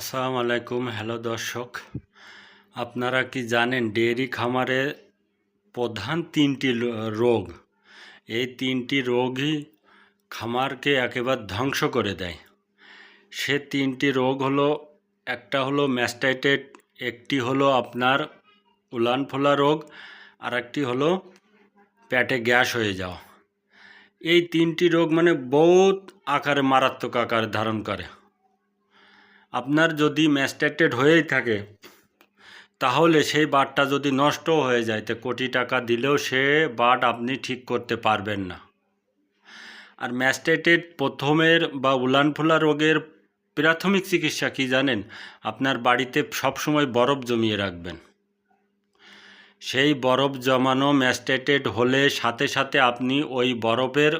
আসসালামু আলাইকুম হ্যালো দর্শক। আপনারা কি জানেন ডেয়ারি খামারে প্রধান তিনটি রোগ? এই তিনটি রোগই খামারকে একেবারে ধ্বংস করে দেয়। সে তিনটি রোগ হলো, একটা হলো ম্যাস্টাইটেড, একটি হলো আপনার উলান ফোলা রোগ আর একটি হলো পেটে গ্যাস হয়ে যাওয়া। এই তিনটি রোগ মানে বহুত আকারে মারাত্মক আকার ধারণ করে। আপনার যদি ম্যাস্টেটেড হয়েই থাকে, তাহলে সেই বাটটা যদি নষ্ট হয়ে যায়, তো কোটি টাকা দিলেও সে বাট আপনি ঠিক করতে পারবেন না। আর ম্যাস্টেটেড প্রথমের বা উলানফুলা রোগের প্রাথমিক চিকিৎসা কি জানেন? আপনার বাড়িতে সবসময় বরফ জমিয়ে রাখবেন। সেই বরফ জমানো ম্যাস্টেটেড হলে সাথে সাথে আপনি ওই বরফের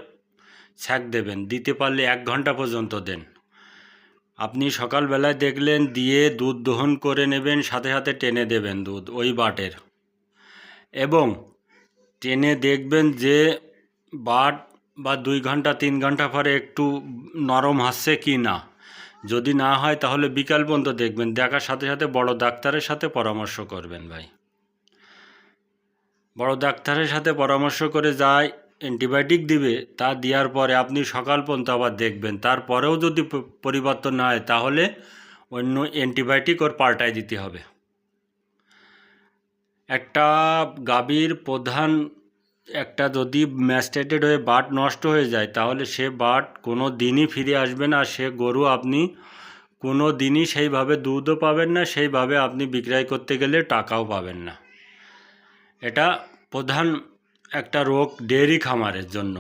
ছ্যাক দেবেন, দিতে পারলে এক ঘণ্টা পর্যন্ত দেন। আপনি সকালবেলায় দেখলেন দিয়ে দুধ দহন করে নেবেন, সাথে সাথে টেনে দেবেন দুধ ওই বাটের। এবং টেনে দেখবেন যে বাট বা দুই ঘণ্টা, তিন ঘণ্টা পরে একটু নরম হাসছে কি না। যদি না হয় তাহলে বিকাল পর্যন্ত দেখবেন, দেখার সাথে সাথে বড় ডাক্তারের সাথে পরামর্শ করবেন ভাই। বড় ডাক্তারের সাথে পরামর্শ করে যায় অ্যান্টিবায়োটিক দিবে, তা দেওয়ার পরে আপনি সকাল পর্যন্ত আবার দেখবেন। তারপরেও যদি পরিবর্তন না হয়, তাহলে অন্য অ্যান্টিবায়োটিক ওর পাল্টায় দিতে হবে। একটা গাভীর প্রধান, একটা যদি ম্যাস্টেটেড হয়ে বাট নষ্ট হয়ে যায়, তাহলে সে বাট কোনো দিনই ফিরে আসবে না। সে গরু আপনি কোনো দিনই সেইভাবে দুধও পাবেন না, সেইভাবে আপনি বিক্রয় করতে গেলে টাকাও পাবেন না। এটা প্রধান একটা রোগ ডেয়ারি খামারের জন্য।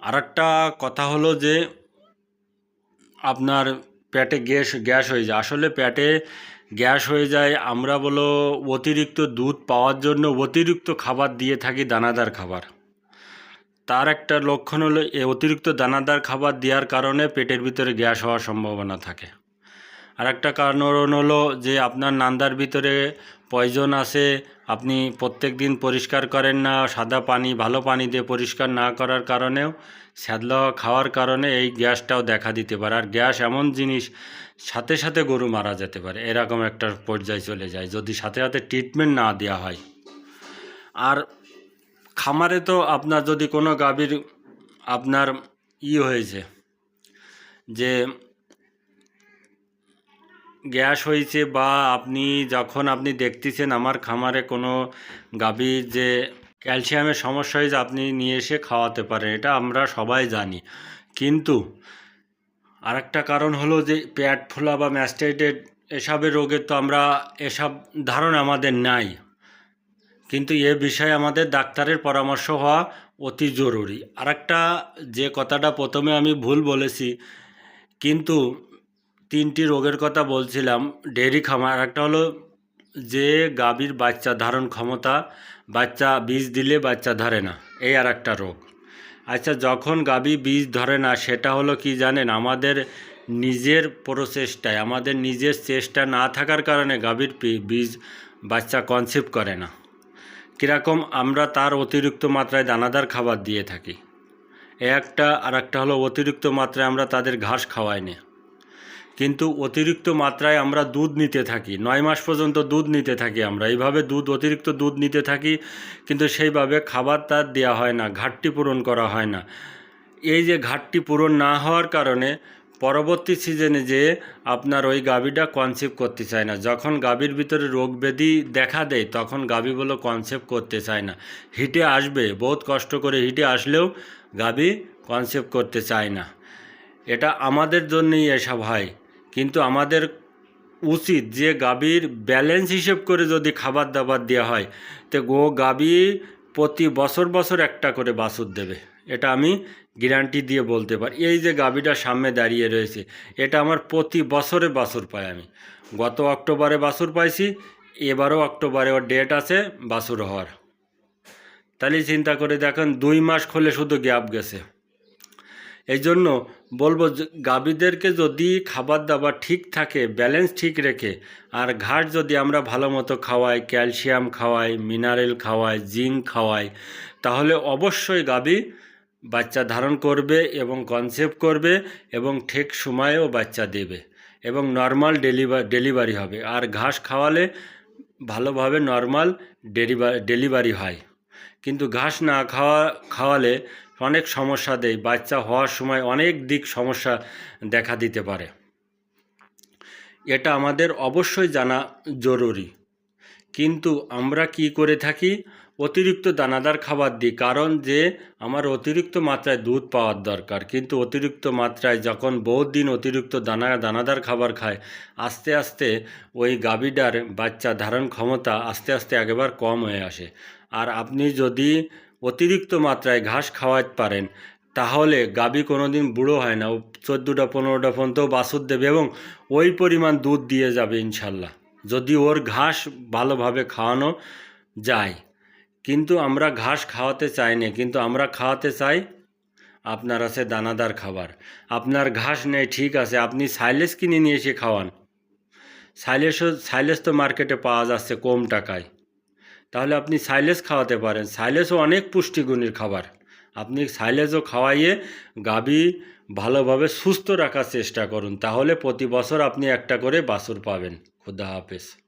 আর একটা কথা হলো যে, আপনার পেটে গ্যাস গ্যাস হয়ে যায়। আসলে পেটে গ্যাস হয়ে যায়, আমরা বলো অতিরিক্ত দুধ পাওয়ার জন্য অতিরিক্ত খাবার দিয়ে থাকি দানাদার খাবার। তার একটা লক্ষণ হলো অতিরিক্ত দানাদার খাবার দেওয়ার কারণে পেটের ভিতরে গ্যাস হওয়ার সম্ভাবনা থাকে। আর একটা কারণ হলো যে আপনার নান্দার ভিতরে পয়জন আছে, আপনি প্রত্যেক দিন পরিষ্কার করেন না, সাদা পানি, ভালো পানি দিয়ে পরিষ্কার না করার কারণেও স্যাদলা খাওয়ার কারণে এই গ্যাসটাও দেখা দিতে পারে। আর গ্যাস এমন জিনিস, সাথে সাথে গরু মারা যেতে পারে, এরকম একটা পর্যায়ে চলে যায়, যদি সাথে সাথে ট্রিটমেন্ট না দেওয়া হয়। আর খামারে তো আপনার যদি কোনো গাভীর আপনার ই হয়েছে যে গ্যাস হয়েছে বা আপনি যখন আপনি দেখতেছেন আমার খামারে কোনো গাভীর যে ক্যালসিয়ামের সমস্যা হয়েছে, আপনি নিয়ে এসে খাওয়াতে পারেন, এটা আমরা সবাই জানি। কিন্তু আরেকটা কারণ হলো যে পেট ফোলা বা ম্যাস্টাইটেড এসবের রোগের তো আমরা এসব ধারণা আমাদের নাই। কিন্তু এ বিষয়ে আমাদের ডাক্তারের পরামর্শ হওয়া অতি জরুরি। আরেকটা যে কথাটা প্রথমে আমি ভুল বলেছি, কিন্তু তিনটি রোগের কথা বলছিলাম। ডেয়ারি খামার একটা হলো যে গাভীর বাচ্চা ধারণ ক্ষমতা, বাচ্চা বীজ দিলে বাচ্চা ধরে না, এই আর একটা রোগ। আচ্ছা যখন গাভী বীজ ধরে না, সেটা হলো কি জানেন? আমাদের নিজের প্রচেষ্টায়, আমাদের নিজের চেষ্টা না থাকার কারণে গাভীর বীজ বাচ্চা কনসেপ্ট করে না। কীরকম আমরা তার অতিরিক্ত মাত্রায় দানাদার খাবার দিয়ে থাকি। একটা আর একটা হলো অতিরিক্ত মাত্রায় আমরা তাদের ঘাস খাওয়াই না। কিন্তু অতিরিক্ত মাত্রায় আমরা দুধ নিতে থাকি। নয় মাস পর্যন্ত দুধ নিতে থাকি আমরা। এইভাবে দুধ, অতিরিক্ত দুধ নিতে থাকি, কিন্তু সেইভাবে খাবার তার দেওয়া হয় না, ঘাটতি পূরণ করা হয় না। এই যে ঘাটতি পূরণ না হওয়ার কারণে পরবর্তী সিজনে যে আপনার ওই গাভীটা কনসেপ্ট করতে চায় না। যখন গাভীর ভিতরে রোগ ব্যাধি দেখা দেয়, তখন গাভী বলো কনসেপ্ট করতে চায় না। হিটে আসবে, বহুত কষ্ট করে হিটে আসলেও গাভী কনসেপ্ট করতে চায় না। এটা আমাদের জন্যই এসব হয়। কিন্তু আমাদের উচিত যে গাভীর ব্যালেন্স হিসেব করে যদি খাবার দাবার দেওয়া হয়, তো গো গাভী প্রতি বছর বছর একটা করে বাছুর দেবে। এটা আমি গ্যারান্টি দিয়ে বলতে পারি। এই যে গাভীটা সামনে দাঁড়িয়ে রয়েছে, এটা আমার প্রতি বছরে বাছুর পাই আমি। গত অক্টোবরে বাছুর পাইছি, এবারও অক্টোবরে ওর ডেট আছে, বাছুর হওয়ার। তাহলে চিন্তা করে দেখেন, দুই মাস খোলে শুধু গ্যাপ গেছে। এই জন্য বলব গাভীদেরকে যদি খাবার দাবার ঠিক থাকে ব্যালেন্স ঠিক রেখে, আর ঘাট যদি আমরা ভালো মতো খাওয়াই ক্যালসিয়াম খাওয়াই মিনারেল খাওয়াই জিঙ্ক খাওয়াই, তাহলে অবশ্যই গাভী বাচ্চা ধারণ করবে এবং কনসেপ্ট করবে এবং ঠিক সময়েও বাচ্চা দেবে এবং নর্মাল ডেলিভারি ডেলিভারি হবে। আর ঘাস খাওয়ালে ভালোভাবে নর্মাল ডেলিভারি হয়। কিন্তু ঘাস না খাওয়া, খাওয়ালে অনেক সমস্যা দেয়। বাচ্চা হওয়ার সময় অনেক দিক সমস্যা দেখা দিতে পারে। এটা আমাদের অবশ্যই জানা জরুরি। কিন্তু আমরা কি করে থাকি? অতিরিক্ত দানাদার খাবার দিই, কারণ যে আমার অতিরিক্ত মাত্রায় দুধ পাওয়ার দরকার। কিন্তু অতিরিক্ত মাত্রায় যখন বহুত দিন অতিরিক্ত দানা, দানাদার খাবার খায়, আস্তে আস্তে ওই গাভীটার বাচ্চা ধারণ ক্ষমতা আস্তে আস্তে একেবারে কম হয়ে আসে। আপনি যদি অতিরিক্ত মাত্রায় ঘাস খাওয়াতে পারেন, তাহলে গাবি কোনো দিন বুড়ো হয় না। চোদ্দোটা, পনেরোটা পর্যন্ত বাছুর দেবে এবং ওই পরিমাণ দুধ দিয়ে যাবে ইনশাল্লাহ, যদি ওর ঘাস ভালোভাবে খাওয়ানো যায়। কিন্তু আমরা ঘাস খাওয়াতে চাই না, কিন্তু আমরা খাওয়াতে চাই আপনার আছে দানাদার খাবার। আপনার ঘাস নেই, ঠিক আছে, আপনি সাইলেস কিনে নিয়ে এসে খাওয়ান। সাইলেসও সাইলেস তো মার্কেটে পাওয়া যাচ্ছে কম টাকায়। তাহলে আপনি সাইলেস খাওয়াতে পারেন। সাইলেসও অনেক পুষ্টিগুণের খাবার। আপনি সাইলেসও খাওয়াইয়ে গাবি ভালোভাবে সুস্থ রাখার চেষ্টা করুন। তাহলে প্রতি বছর আপনি একটা করে বাছুর পাবেন। খুদা হাফেজ।